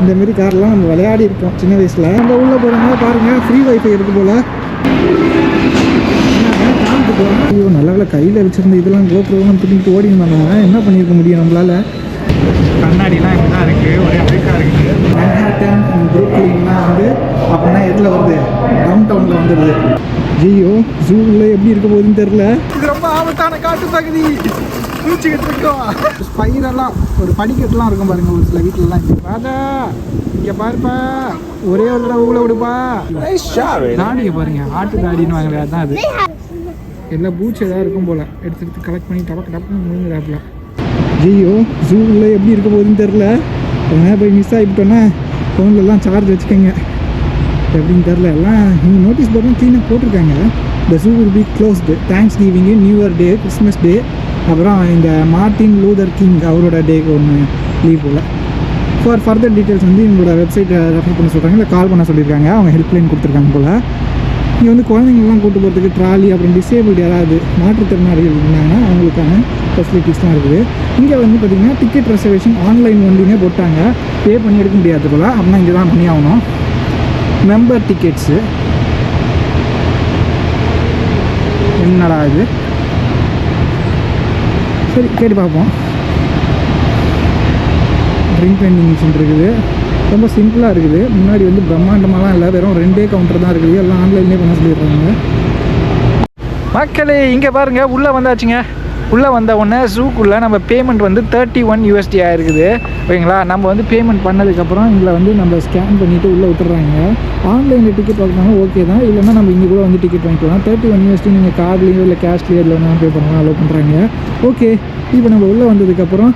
இந்த மாரி கார்லாம் நம்ம விளையாடி இருக்கோம். சின்ன வயசில். நம்ம உள்ளே போகிறவங்க பாருங்கள் ஃப்ரீ வைஃபை இருக்கு போல். ஐயோ நல்ல வேலை கையில் வச்சுருந்த இதெல்லாம் கோப்ரோலாம் தூக்கிட்டு ஓடி இருந்தாங்க என்ன பண்ணியிருக்க முடியும் நம்மளால்? கண்ணாடிலாம் இப்படி தான் இருக்குது ஒரே அழுக்காக இருக்குது மேன்ஹாட்டன் புரூக்லின்லாம் வந்து அப்படின்னா எதில் வருது? டவுன் டவுனில் வந்துடுது ஜியோ ஜூவில் எப்படி இருக்க போகுதுன்னு தெரில இது ரொம்ப ஆபத்தான காட்டு பகுதி. பூச்சிக்கிட்டு இருக்கோம் ஸ்பைரெல்லாம் ஒரு படிக்கட்டுலாம் இருக்கும் பாருங்க ஒரு சில வீட்டிலலாம் ராஜா இங்கே பாருப்பா ஒரே ஒரு தடவை உள்ள விடுப்பா. தாடியை பாருங்க ஆட்டு தாடின்னு வாங்குறது அதான் அது. எல்லா பூச்சி ஏதாவது இருக்கும் போல். எடுத்து எடுத்து கலெக்ட் பண்ணி டபக்கு டப்புன்னு முழுங்குறாப்புல. ஜியோ ஜூவில் எப்படி இருக்க போகுதுன்னு தெரில போய் மிஸ் ஆகிட்டோன்னா ஃபோன்லலாம் சார்ஜ் வச்சுக்கோங்க. எப்படின்னு தெரில எல்லாம் நீங்கள் நோட்டீஸ் போர்டும் க்ளீனாக போட்டிருக்காங்க. The zoo will be closed thanksgiving new year day Christmas day அப்புறம் இந்த மார்ட்டின் லூதர் கிங் அவரோட டேக்கு ஒன்று லீவ் போல். ஃபார் ஃபர்தர் டீட்டெயில்ஸ் வந்து இவங்களோட வெப்சைட்டை ரெஃபர் பண்ண சொல்கிறாங்க இல்லை கால் பண்ண சொல்லியிருக்காங்க. அவங்க ஹெல்ப்லைன் கொடுத்துருக்காங்க போல். இங்கே வந்து குழந்தைங்கள்லாம் கூட்டு போகிறதுக்கு ட்ராலி அப்புறம் டிசேபிள்டு யாராவது மாற்றுத்திறனாளிகள் இருந்தாங்கன்னா அவங்களுக்கான ஃபெசிலிட்டிஸ்லாம் இருக்குது. இங்கே வந்து பார்த்திங்கன்னா டிக்கெட் ரிசர்வேஷன் ஆன்லைன் ஒன்லினே போட்டாங்க. பே பண்ணி எடுக்க முடியாது போல். அப்படின்னா இங்கே தான் பண்ணி ஆகணும் மெம்பர் டிக்கெட்ஸு என்னடா இது? சரி கேட்டு பார்ப்போம். ட்ரிங்க் பெயிண்டிங் மிஷின் இருக்குது. ரொம்ப சிம்பிளாக இருக்குது. முன்னாடி வந்து பிரம்மாண்டமாலாம் இல்லை வெறும் ரெண்டே கவுண்டர் தான் இருக்குது. எல்லாம் ஆன்லைன்லேயே பண்ண சொல்லிடுறாங்க. மக்களே இங்கே பாருங்கள் உள்ளே வந்தாச்சுங்க. உள்ளே வந்த உடனே ஜூக்குள்ளே நம்ம பேமெண்ட் வந்து தேர்ட்டி ஒன் யூஎஸ்டி ஆகிருக்குது ஓகேங்களா? நம்ம வந்து பேமெண்ட் பண்ணதுக்கப்புறம் இதில் வந்து நம்ம ஸ்கேன் பண்ணிவிட்டு உள்ளே விட்டுறாங்க. ஆன்லைனில் டிக்கெட் வாங்கினாங்க ஓகே தான். இல்லைன்னா நம்ம இங்கே கூட வந்து டிக்கெட் வாங்கிக்கலாம். தேர்ட்டி ஒன் யூஎஸ்டி நீங்கள் கார்ட்லேயோ இல்லை கேஷ்லேயோ இல்லை வேணாலும் பே பண்ணலாம் அலோவ் பண்ணுறாங்க ஓகே இப்போ நம்ம உள்ளே வந்ததுக்கப்புறம்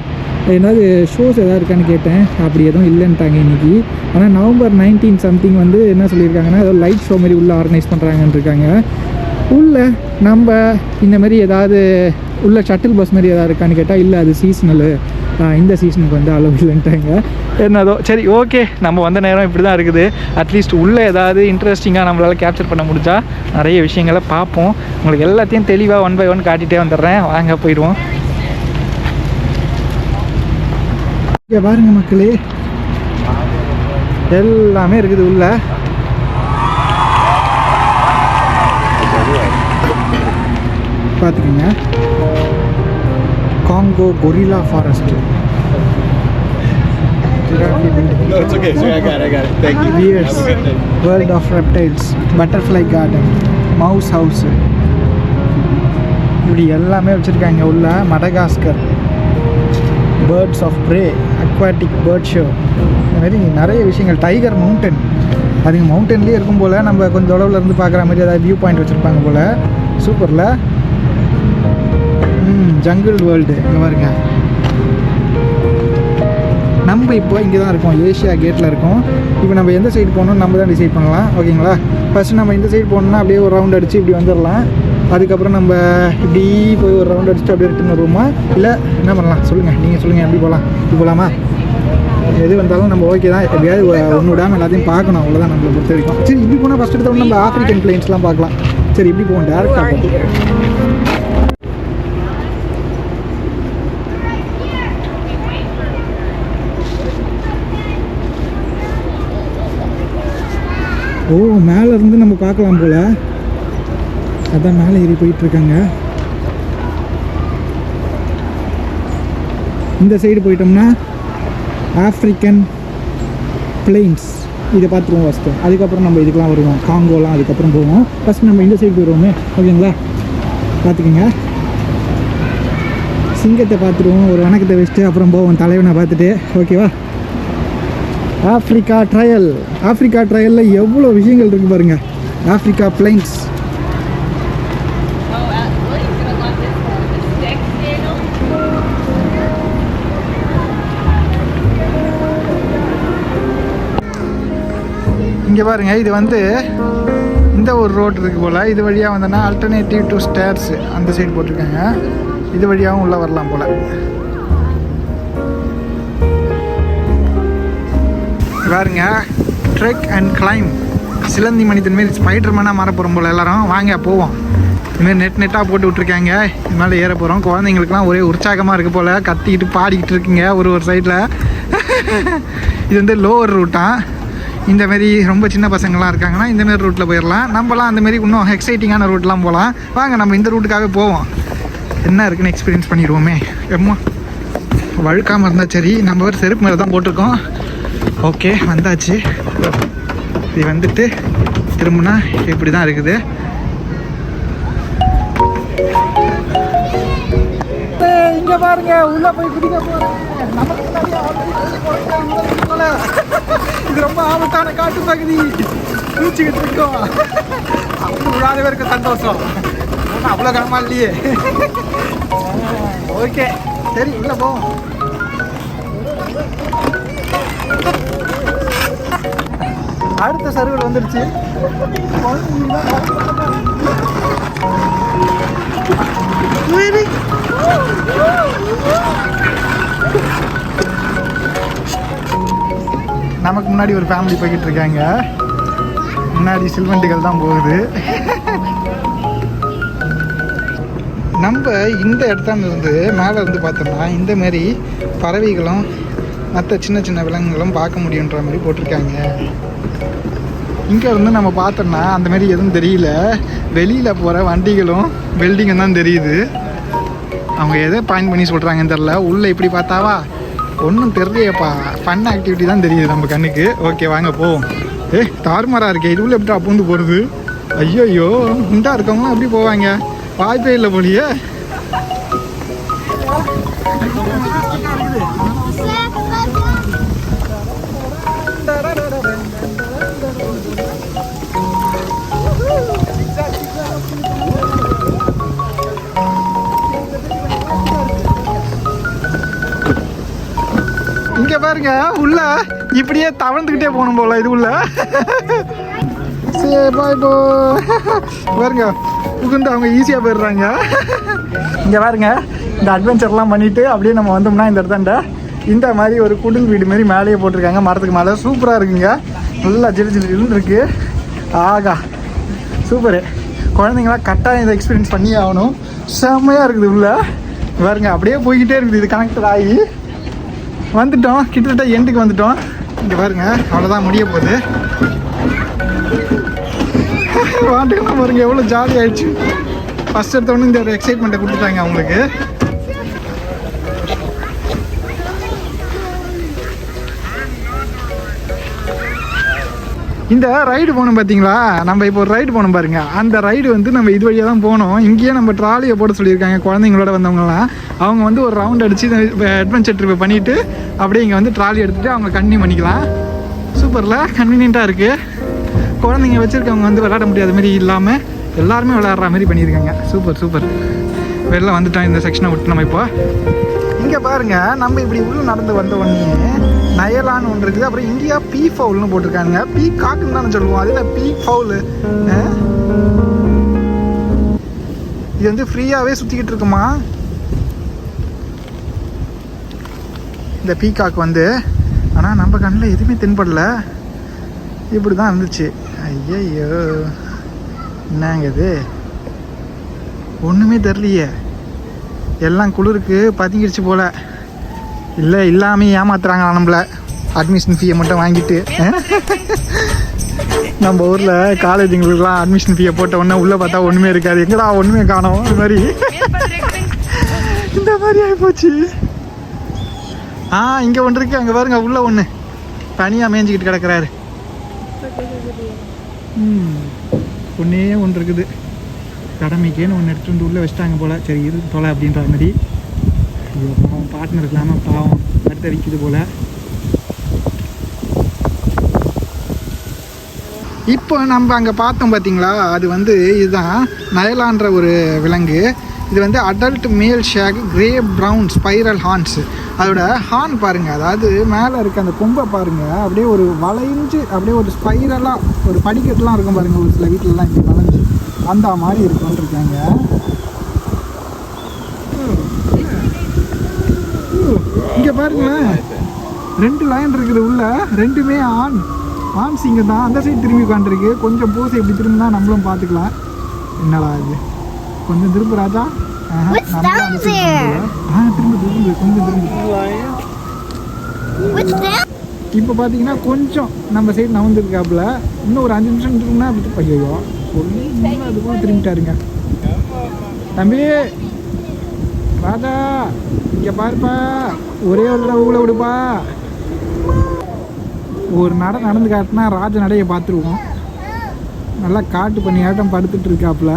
ஏதாவது ஷோஸ் எதாவது இருக்கான்னு கேட்டேன். அப்படி எதுவும் இல்லைன்ட்டாங்க இன்றைக்கி ஆனால் நவம்பர் நைன்டீன் சம்திங் வந்து என்ன சொல்லியிருக்காங்கன்னா ஏதோ லைட் ஷோ மாதிரி உள்ளே ஆர்கனைஸ் பண்ணுறாங்கன்னு இருக்காங்க. உள்ள நம்ம இந்த மாதிரி ஏதாவது உள்ள ஷட்டில் பஸ் மாதிரி ஏதாவது இருக்கான்னு கேட்டால் இல்லை அது சீசனலு இந்த சீசனுக்கு வந்து அளவு இல்லைன்ட்டாங்க. என்னதோ சரி ஓகே நம்ம வந்த நேரம் இப்படி தான் இருக்குது அட்லீஸ்ட் உள்ளே ஏதாவது இன்ட்ரெஸ்டிங்காக நம்மளால் கேப்சர் பண்ண முடிஞ்சா நிறைய விஷயங்களை பார்ப்போம். உங்களுக்கு எல்லாத்தையும் தெளிவாக ஒன் பை ஒன் காட்டிகிட்டே வந்துடுறேன். வாங்க போயிடுவோம். இங்கே பாருங்க மக்களே. எல்லாமே இருக்குது உள்ள. பார்த்துக்கோங்க. Congo gorilla forest No, it's okay. Sorry, I got it. I got it. Thank you. இப்படி எல்லாமே வச்சுருக்காங்க உள்ள Madagascar birds of prey aquatic bird show இந்த மாதிரி நிறைய விஷயங்கள் டைகர் மவுண்டன் அதுங்க மவுண்டன்லேயே இருக்கும் போல் நம்ம கொஞ்சம் தொலைவில் இருந்து பார்க்குற மாதிரி ஏதாவது வியூ பாயிண்ட் வச்சுருப்பாங்க போல் சூப்பரில் ஜங்கிள் வேர்ல்டு இங்கே பாருங்க. நம்ம இப்போ இங்கே தான் இருக்கோம். ஏஷியா கேட்டில் இருக்கோம். இப்போ நம்ம எந்த சைடு போகணும்னு நம்ம தான் டிசைட் பண்ணலாம். ஓகேங்களா ஃபஸ்ட்டு நம்ம இந்த சைடு போகணுன்னா அப்படியே ஒரு ரவுண்ட் அடித்து இப்படி வந்துடலாம் அதுக்கப்புறம் நம்ம இப்படி போய் ஒரு ரவுண்ட் அடிச்சுட்டு அப்படியே ரிட்டன் வருவோமா? இல்லை என்ன பண்ணலாம்? சொல்லுங்கள் நீங்கள் சொல்லுங்கள் எப்படி போகலாம்? இப்படி போகலாமா? எது வந்தாலும் நம்ம ஓகே தான். எப்படியாவது ஒன்று விடாமல் எல்லாத்தையும் பார்க்கணும். அவ்வளோதான் நம்மளை பொறுத்த வரைக்கும். சரி இப்படி போனால் ஃபஸ்ட் எடுத்தவொடனே நம்ம ஆஃப்ரிக்கன் பிளேன்ஸ்லாம் பார்க்கலாம். சரி இப்படி போவோம். டேரெக்டாக போவோம். ஓ மேலே இருந்து நம்ம பார்க்கலாம் போல. அதான் மேலே ஏறி போயிட்டுருக்காங்க. இந்த சைடு போயிட்டோம்னா ஆஃப்ரிக்கன் பிளெயின்ஸ் இதை பார்த்துருவோம் ஃபஸ்ட்டு அதுக்கப்புறம் நம்ம இதுக்கெலாம் வருவோம். காங்கோலாம் அதுக்கப்புறம் போவோம். ஃபஸ்ட் நம்ம இந்த சைடு போயிடுவோமே. ஓகேங்களா? பார்த்துக்கோங்க. சிங்கத்தை பார்த்துருவோம். ஒரு வணக்கத்தை வச்சுட்டு அப்புறம் போவோம். தலைவனை பார்த்துட்டு. ஓகேவா? ஆஃப்ரிக்கா ட்ரையல் ஆஃப்ரிக்கா ட்ரையலில் எவ்வளோ விஷயங்கள் இருக்குது பாருங்க. ஆஃப்ரிக்கா பிளைன்ஸ் இங்கே பாருங்க இது வந்து இந்த ஒரு ரோடு இருக்கு போல். இது வழியாக வந்தோன்னா அல்டர்னேட்டிவ் டு ஸ்டேர்ஸ் அந்த சைடு போட்டிருக்காங்க. இது வழியாகவும் உள்ளே வரலாம் போல். பாருங்க. ட்ரெக் அண்ட் கிளைம் சிலந்தி மனிதன் மாரி ஸ்பைடர் மேனாக மாற போகிறோம் போல் எல்லாரும். வாங்க போவோம். இதுமாரி நெட் நெட்டாக போட்டு விட்ருக்காங்க இது மேலே ஏற போகிறோம் குழந்தைங்களுக்குலாம் ஒரே உற்சாகமாக இருக்குது போல். கத்திக்கிட்டு பாடிக்கிட்டு இருக்குங்க ஒரு ஒரு சைடில் இது வந்து லோவர் ரூட்டான் இந்தமாரி ரொம்ப சின்ன பசங்களாம் இருக்காங்கன்னா இந்தமாரி ரூட்டில் போயிடலாம் நம்மலாம் அந்தமாரி இன்னும் எக்ஸைட்டிங்கான ரூட்லாம் போகலாம். வாங்க நம்ம இந்த ரூட்டுக்காகவே போவோம். என்ன இருக்குன்னு எக்ஸ்பீரியன்ஸ் பண்ணிடுவோமே. எம்மா வழுக்காமல் இருந்தால் சரி. நம்ம ஒரு செருப்பு மேலே தான் போட்டிருக்கோம். ஓகே வந்தாச்சு. இது வந்துட்டு திரும்பினா இப்படி தான் இருக்குது இங்க பாருங்க உள்ள போய் குதிக்க போறேன். இது ரொம்ப ஆபத்தான காட்டு பகுதி. பூச்சிக்கிட்டு இருக்கோம். அப்படி விழாத பேருக்கு சந்தோஷம். அவ்வளோ கனமா இல்லையே. ஓகே சரி உள்ள போவோம் அடுத்த சர்வல் வந்துருச்சு. நமக்கு முன்னாடி ஒரு ஃபேமிலி போய்கிட்டு இருக்காங்க. முன்னாடி சில்வண்டிகள் தான் போகுது. நம்ம இந்த இடத்துல இருந்து மேலே இருந்து பார்த்தோம்னா இந்த மாதிரி பறவைகளும் மற்ற சின்ன சின்ன விலங்குகளும் பார்க்க முடியுன்ற மாதிரி போட்டிருக்காங்க. இங்கே இருந்து நம்ம பார்த்தோம்னா அந்த மாதிரி எதுவும் தெரியல. வெளியில் போகிற வண்டிகளும் வெல்டிங்கும் தான் தெரியுது. அவங்க எதை பாயிண்ட் பண்ணி சொல்கிறாங்கன்னு தெரில உள்ளே இப்படி பார்த்தாவா? ஒன்றும் தெரியலையேப்பா. ஃபன் ஆக்டிவிட்டி தான் தெரியுது நம்ம கண்ணுக்கு. ஓகே வாங்க போவோம். ஏ தார்மராக இருக்கே. இது உள்ள எப்படி அப்பூந்து போகிறது ஐயோ ஐயோ குண்டாக இருக்கவங்களாம் எப்படி போவாங்க? வாய்ப்பே இல்லை போலியே. இங்க பாருங்க உள்ள இப்படியே தவழ்ந்துக்கிட்டே போகணும் போல இது உள்ள. பாருங்க உகுந்து அவங்க ஈஸியாக போயிடுறாங்க. இங்கே பாருங்க இந்த அட்வென்ச்சர்லாம் பண்ணிட்டு அப்படியே நம்ம வந்தோம்னா இந்த இடத்தாண்ட இந்த மாதிரி ஒரு குடில் வீடு மாதிரி மேலேயே போட்டிருக்காங்க. மரத்துக்கு மேலே சூப்பராக இருக்குங்க. நல்லா ஜிலு ஜிலுன்னு இருக்கு. ஆகா சூப்பரு. குழந்தைங்களாம் கட்டாயம் இதை எக்ஸ்பீரியன்ஸ் பண்ணியே ஆகணும். செம்மையாக இருக்குது உள்ள. பாருங்க அப்படியே போய்கிட்டே இருக்குது. இது கனெக்டட் ஆகி. வந்துட்டோம். கிட்டத்தட்ட எண்டுக்கு வந்துட்டோம். இங்கே பாருங்க அவ்வளோதான் முடிய போகுது. வாண்டுக்கெல்லாம் பாருங்க எவ்வளோ ஜாலி ஆயிடுச்சு. ஃபஸ்ட் எடுத்தவொடனே இந்த ஒரு எக்ஸைட்மெண்ட்டை கொடுத்துட்டாங்க அவங்களுக்கு. இந்த ரைடு போகணும் பார்த்தீங்களா நம்ம இப்போ ஒரு ரைடு போனோம் பாருங்க. அந்த ரைடு வந்து நம்ம இது வழியாக தான் போனோம் இங்கேயே நம்ம ட்ராலியை போட சொல்லியிருக்காங்க. குழந்தைங்களோட வந்தவங்கலாம். அவங்க வந்து ஒரு ரவுண்ட் அடித்து அட்வென்ச்சர் ட்ரிப்பை பண்ணிவிட்டு அப்படியே இங்கே வந்து ட்ராலி எடுத்துகிட்டு அவங்க கண்டினியூ பண்ணிக்கலாம். சூப்பரில் கன்வீனியண்ட்டாக இருக்குது குழந்தைங்க வச்சுருக்கவங்க வந்து விளையாட முடியாத மாதிரி இல்லாமல் எல்லாருமே விளையாடுற மாதிரி பண்ணியிருக்காங்க. சூப்பர் சூப்பர் வெளில வந்துட்டோம் இந்த செக்ஷனை விட்டு நம்ம இப்போ. இங்கே பாருங்க நம்ம இப்படி உள்ள நடந்து வந்த உடனே நயலான்னு ஒன்று இருக்குது. அப்புறம் இந்தியா பீ ஃபவுல்னு போட்டிருக்காங்க பீ காக்குன்னு தானே சொல்லுவோம். அதில் பீ ஃபவுல் இது வந்து ஃப்ரீயாகவே சுற்றிக்கிட்டு இருக்குமா? இந்த பீகாக் வந்து ஆனால் நம்ம கண்ணில் எதுவுமே தென்படல. இப்படி தான் இருந்துச்சு. ஐயையோ. என்னங்க இது? ஒன்றுமே தெரியலையே. எல்லாம் குளிருக்கு பதுங்கிடுச்சு போல. இல்லை இல்லாமல் ஏமாத்துறாங்க நம்மள? அட்மிஷன் ஃபீயை மட்டும் வாங்கிட்டு நம்ம ஊரில் காலேஜுங்களுக்குலாம் அட்மிஷன் ஃபீயை போட்ட உடனே உள்ளே பார்த்தா ஒன்றுமே இருக்காது. எங்கடா ஒன்றுமே காணோம்? அது மாதிரி. இந்த மாதிரி ஆகிப்போச்சு ஆ இங்கே ஒன்று இருக்கு. அங்கே பாருங்க உள்ளே ஒன்று தனியாக மேய்ஞ்சிக்கிட்டு கிடக்கிறாரு. ம் ஒன்றே ஒன்று இருக்குது. கடமைக்கேன்னு ஒன்று எடுத்துட்டு வந்து உள்ளே வச்சிட்டாங்க போல. சரி இரு தொலை அப்படின்ற மாதிரி. பாவம் பார்ட்னர் இல்லாமல் பாவம் அடுத்த விற்கிது போல். இப்போ நம்ம அங்கே பார்த்தோம் பார்த்தீங்களா அது வந்து இதுதான் நயலான்ற ஒரு விலங்கு. இது வந்து அடல்ட் மேல் ஷேக் கிரே ப்ரௌன் ஸ்பைரல் ஹார்ன்ஸு அதோட ஹார்ன் பாருங்க அதாவது மேலே இருக்க அந்த கொம்பை பாருங்க அப்படியே ஒரு வளைஞ்சு அப்படியே ஒரு ஸ்பைரலாக ஒரு படிக்கட்டுலாம் இருக்கும் பாருங்க ஒரு சில வீட்டிலலாம் இப்படி வளைஞ்சு அந்த மாதிரி இருக்கும்னு இருக்காங்க. இங்கே பாருங்களேன் ரெண்டு லைன் இருக்குது உள்ள ரெண்டுமே ஆண் ஆண் சிங்கம் தான் அந்த சைடு திரும்பி உட்காந்துருக்கு கொஞ்சம் பூசை இப்படி திரும்பினா நம்மளும் பார்த்துக்கலாம். என்னடா இது? கொஞ்சம் திரும்ப ராஜா? திரும்ப. திரும்ப What's that? இப்போ பார்த்தீங்கன்னா கொஞ்சம் நம்ம சைடு நவந்துருக்காப்புல இன்னும் ஒரு அஞ்சு நிமிஷம் இருக்குன்னா அப்படி ஐயோ சொல்லி இன்னும் அதுக்குள்ள திரும்பிட்டாருங்க. தம்பி ராஜா இங்கே பாருப்பா. ஒரே ஒரு தடவை ஊழ விடுப்பா. ஒரு நட நடந்து காட்டினா ராஜ நடையை பார்த்துருவோம். நல்லா காட்டு பண்ணி ஆட்டம் படுத்துட்டு இருக்காப்புல.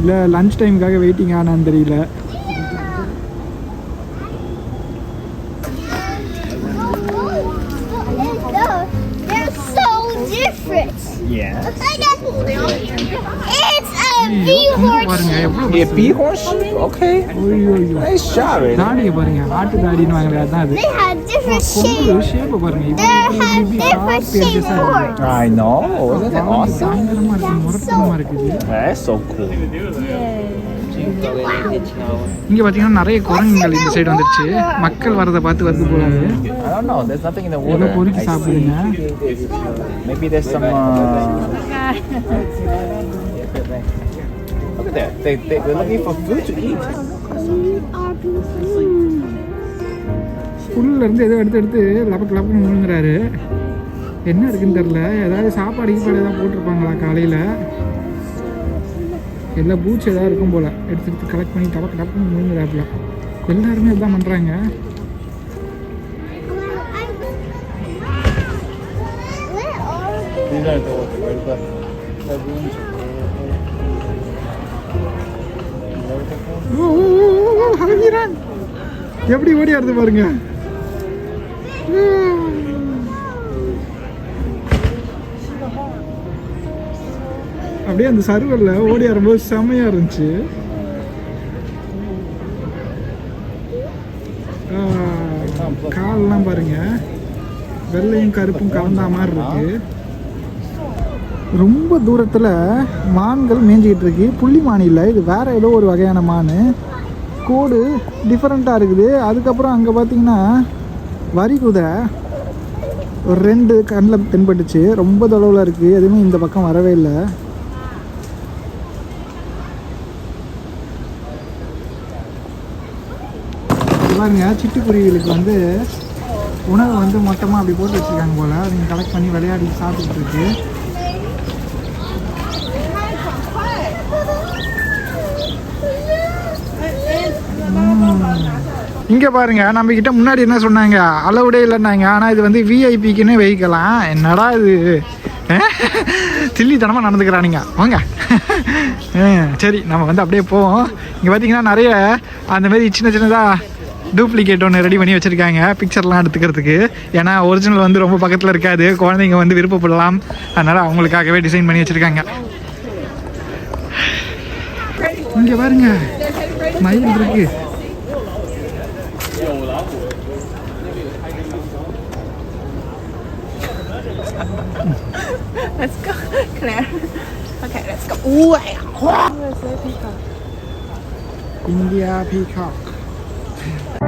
இல்லை லஞ்ச் டைமுக்காக வெயிட்டிங் ஆனான்னு தெரியல. பாருங்க எவ்வளோ? Okay. ஐயோ ஐயோ Nice job, Aiden. தாடியை பாருங்க ஆட்டு தாடின்னு வாங்கல அதான் அது They have different கொம்பு shapes. ஷேப்பை பாருங்க They இவ்வளவு have இப்படி different sharp edges shaped ஆ இருக்கு. horns. I know. Isn't that awesome? பயங்கரமா இருக்கு முரட்டமா இருக்குது That's so cool. இங்க பாத்தீங்கன்னா நிறைய குரங்குகள் இந்த சைடு வந்துருச்சு மக்கள் வரதை பார்த்து வருது போல அது. I don't know. There's nothing that. They, they, they're looking for food to eat. புல்ல இருந்து ஏதோ எடுத்து எடுத்து லபக்கு லபக்கு முழுங்குறாரு என்ன இருக்குன்னு தெரியல ஏதாவது சாப்பாடு கீப்பாடு ஏதாவது போட்டிருப்பாங்களா காலையில எல்லா பூச்சி ஏதாவது இருக்கும் போல எடுத்து எடுத்து கலெக்ட் பண்ணி டபக்கு டபக்குன்னு முழுங்குறாப்புல எல்லாருமே are they? These aren't the ஓ, எப்படி ஓடி ஆடுது பாருங்க. அப்படியே அந்த சர்வரில் ஓடி ஆடும்போது செமையா இருந்துச்சு. கால்லாம் பாருங்க. வெள்ளையும் கருப்பும் கலந்தா மாதிரி இருக்கு. ரொம்ப தூரத்தில் மான்கள் மேய்ஞ்சிக்கிட்டு இருக்கு. புள்ளி மான் இல்லை இது வேறு ஏதோ ஒரு வகையான மான். கோடு டிஃப்ரெண்ட்டாக இருக்குது. அதுக்கப்புறம் அங்கே பார்த்தீங்கன்னா வரி குதிரை ஒரு ரெண்டு கண்ணில் தென்பட்டுச்சு. ரொம்ப தொலைவில் இருக்குது எதுவுமே இந்த பக்கம் வரவே இல்லை. பாருங்க சிட்டுக்குருவிகளுக்கு வந்து உணவு வந்து மொத்தமாக அப்படி போட்டு வச்சுருக்காங்க போல். அதுங்க கலெக்ட் பண்ணி விளையாடி சாப்பிட்டுட்டு இங்கே பாருங்க நம்ம கிட்ட முன்னாடி என்ன சொன்னாங்க? அளவுடே இல்லைன்னாங்க. ஆனால் இது வந்து விஐபிக்குன்னு வெஹிக்கலாம் என்னடா இது? தில்லித்தனமாக நடந்துக்கிறானுங்க. வாங்க. சரி நம்ம வந்து அப்படியே போவோம். இங்கே பார்த்தீங்கன்னா நிறைய அந்த மாதிரி சின்ன சின்னதாக டூப்ளிகேட் ஒன்று ரெடி பண்ணி வச்சுருக்காங்க பிக்சர்லாம் எடுத்துக்கிறதுக்கு. ஏன்னா ஒரிஜினல் வந்து ரொம்ப பக்கத்தில் இருக்காது. குழந்தைங்க வந்து விருப்பப்படலாம். அதனால் அவங்களுக்காகவே டிசைன் பண்ணி வச்சுருக்காங்க. இங்கே பாருங்க. மயில் இருக்குது Let's go, Claire. Okay, let's go. Ooh, USA peacock. India peacock.